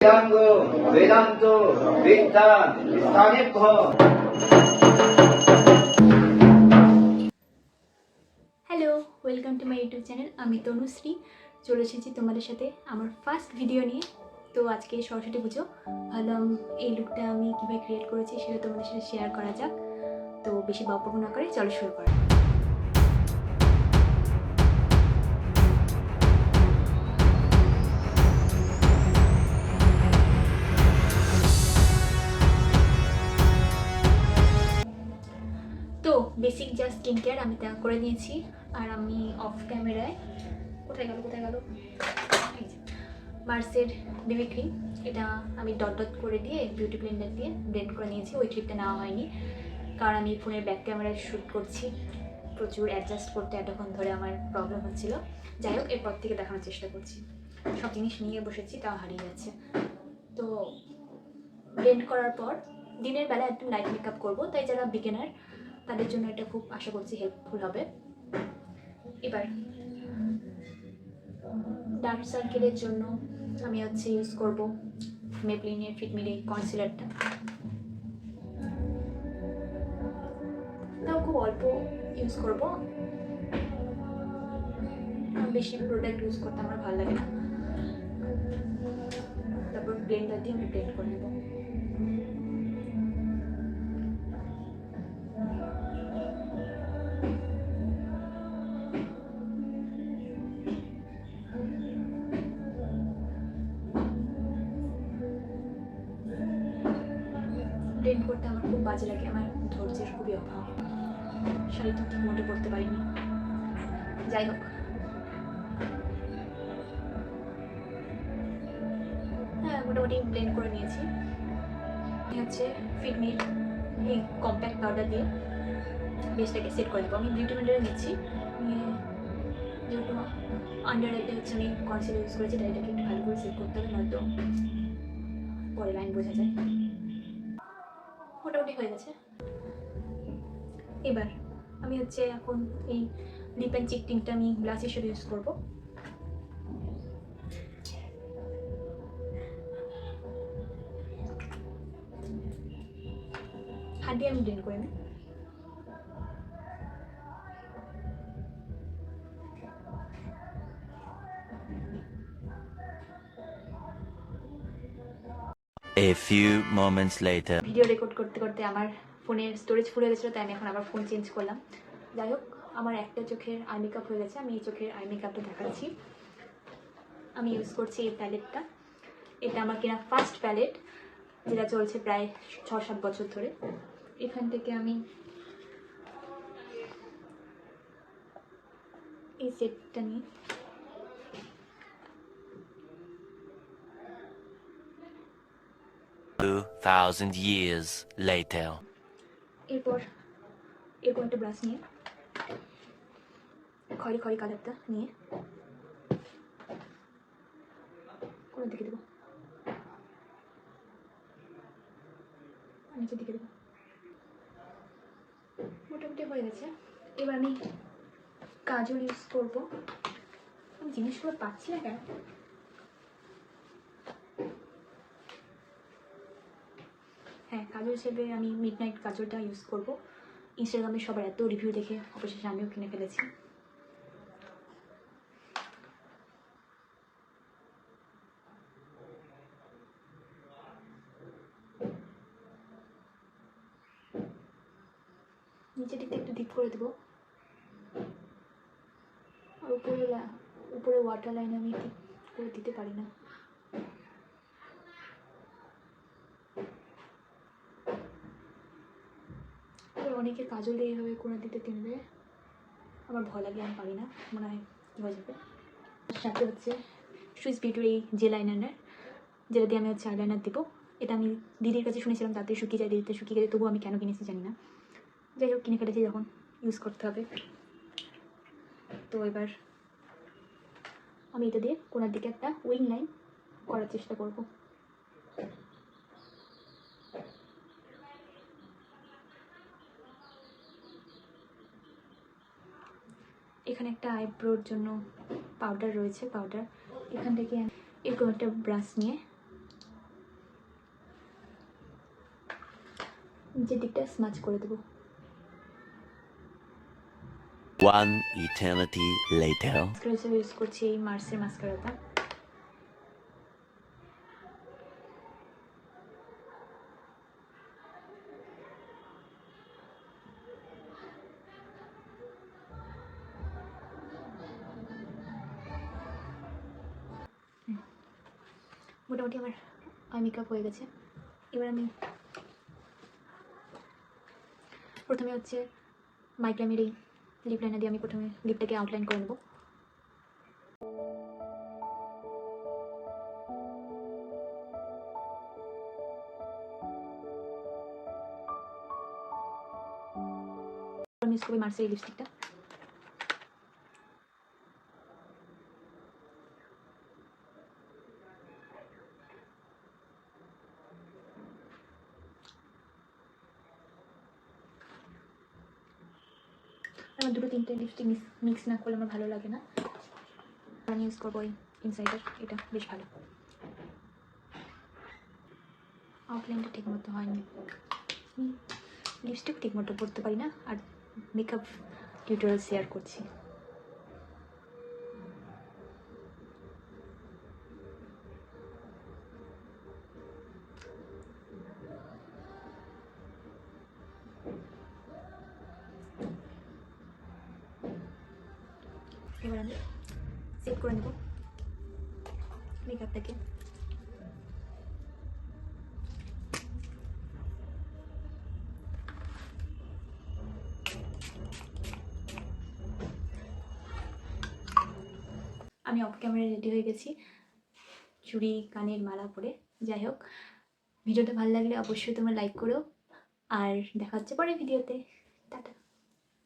Vedanga Vedanta Vidya hello welcome to my YouTube channel আমি তনুশ্রী। চলে এসেছি তোমাদের সাথে আমার ফার্স্ট ভিডিও নিয়ে। তো আজকে সরস্বতী পুজো। ভাবলাম এই লুকটা আমি কীভাবে ক্রিয়েট করেছি সেটা তোমাদের সাথে শেয়ার করা যাক। তো বেশি বকবক না করে চলো শুরু করা স্কিন কেয়ার আমি তা করে নিয়েছি আর আমি অফ ক্যামেরায় কোথায় গেল কোথায় গেল? মার্সের বেবি ক্রিম এটা আমি ডট ডট করে দিয়ে বিউটি ব্লেন্ডার দিয়ে ব্লেন্ড করে নিয়েছি। ওই ট্রিপটা নেওয়া হয়নি। কারণ আমি ফোনের ব্যাক ক্যামেরায় শ্যুট করছি। প্রচুর অ্যাডজাস্ট করতে এতক্ষণ ধরে আমার প্রবলেম হচ্ছিল। যাই হোক, এরপর থেকে দেখানোর চেষ্টা করছি। সব জিনিস নিয়ে বসেছি, তাও হারিয়ে যাচ্ছে তো ব্লেন্ড করার পর, দিনের বেলা একদম লাইট মেকআপ করব। তাই যারা বিগিনার তাদের জন্য এটা খুব আশা করছি হেল্পফুল হবে। এবার, ডার্ক সার্কেলের জন্য আমি হচ্ছে ইউজ করব মেপলিনের ফিটমির কনসিলারটা তাও খুব অল্প ইউজ করব। বেশি প্রোডাক্ট ইউজ করতে আমার ভালো লাগে না। তারপর ব্লেন্ডার দিয়ে আমি ব্লেন্ড করে নেব। ব্লেন্ড করতে আমার খুব বাজে লাগে, আমার ধৈর্যের খুবই অভাব। তো ঠিক মোটে পড়তে পারিনি। যাই হোক। হ্যাঁ মোটামুটি ব্লেন্ড করে নিয়েছি। হচ্ছে ফিটমির এই কম্প্যাক্ট পাউডার দিয়ে বেসটাকে সেট করে দেবো আমি বিউটি ব্লেন্ডারে নিচ্ছি। নিয়ে যেহেতু আন্ডার আইতে হচ্ছে, আমি কনসিলার ইউজ করেছি, তাই এটাকে একটু ভালো করে সেট করতে হবে, নয়তো পরে লাইন বোঝা যায়। মোটামুটি হয়ে গেছে। এবার আমি হচ্ছে এখন এই লিপ অ্যান্ড চিক টিংটা আমি ব্লাশ হিসেবে ইউজ করব। দিয়ে আমি ড্রেন করে নিই। A few moments later. Video record করতে করতে আমার ফোনের স্টোরেজ ফুল হয়ে গেছিল, তাই আমি এখন আবার ফোন চেঞ্জ করলাম। যাই হোক, আমার একটা চোখের আই মেকআপ হয়ে গেছে, আমি এই চোখের আই মেকআপটা দেখাচ্ছি। আমি ইউজ করছি এই প্যালেটটা এটা আমার কেনা ফার্স্ট প্যালেট যেটা চলছে প্রায় ছ সাত বছর ধরে। এখান থেকে আমি এই সেটটা নিয়ে thousand years later. এরপর এরকম একটা ব্রাশ নিয়ে খয়রি খয়রি কালারটা নিয়ে কোনো দিকে দেবো। নিচের দিকে দেবো। মোটামুটি হয়ে গেছে। এবার আমি কাজল ইউজ করব। জিনিসগুলো পাচ্ছি না কেন? হ্যাঁ কাজল হিসেবে আমি মিড নাইট কাজলটা ইউজ করব ইনস্টাগ্রামে সবার এত রিভিউ দেখে অবশেষে আমিও কিনে ফেলেছি। নিচের দিকটা একটু ডিপ করে দেবো। আর উপরে উপরে ওয়াটার লাইন আমি ঠিক করে দিতে পারি না এবার অনেকে কাজল দিয়ে এইভাবে কোনা দিতে কিনবে আমার ভয় লাগে, আমি পারি না। মনে হয় কী হয়ে যাবে। সাথে হচ্ছে সুইস বিউটির এই জেল আইলাইনার যেটা দিয়ে আমি হচ্ছে আইলাইনার দেবো, এটা আমি দিদির কাছে শুনেছিলাম, তাতে শুকিয়ে যায় দিদিতে শুকিয়ে গেছে তবুও আমি কেন কিনেছি জানি না। যাই হোক, কিনে ফেলেছি যখন ইউজ করতে হবে। তো এবার আমি এটা দিয়ে কোনার দিকে একটা উইং লাইন করার চেষ্টা করব। এখানে একটা আইব্রোর জন্য পাউডার রয়েছে পাউডার এখান থেকে এরকম একটা ব্রাশ নিয়ে যে দিকটা স্মাচ করে দেবো। One eternity later. ইউজ করছি এই মার্সের মাস্কারাটা মোটামুটি আমার আই মেকআপ হয়ে গেছে। এবার আমি প্রথমে হচ্ছে মাইক্রামের এই লিপ লাইনার দিয়ে আমি প্রথমে লিপটাকে আউটলাইন করে নেব। আমি ইউজ করব মার্সের লিপস্টিকটা আমার দুটো তিনটে লিপস্টিক মিক্স না করলে আমার ভালো লাগে না। আমি ইউজ করব ইনসাইডার এটা বেশ ভালো। আউটলাইনটা ঠিক মতো হয়নি। লিপস্টিক ঠিক মতো পরতে পারি না, আর মেকআপ টিউটোরিয়াল শেয়ার করছি। সেট করে নেব মেকআপটাকে আমি অফ ক্যামেরা রেডি হয়ে গেছি। চুড়ি, কানের মালা পরে। যাই হোক, ভিডিওটা ভালো লাগলে অবশ্যই তোমরা লাইক করো। আর দেখা হচ্ছে পরে ভিডিওতে টাটা।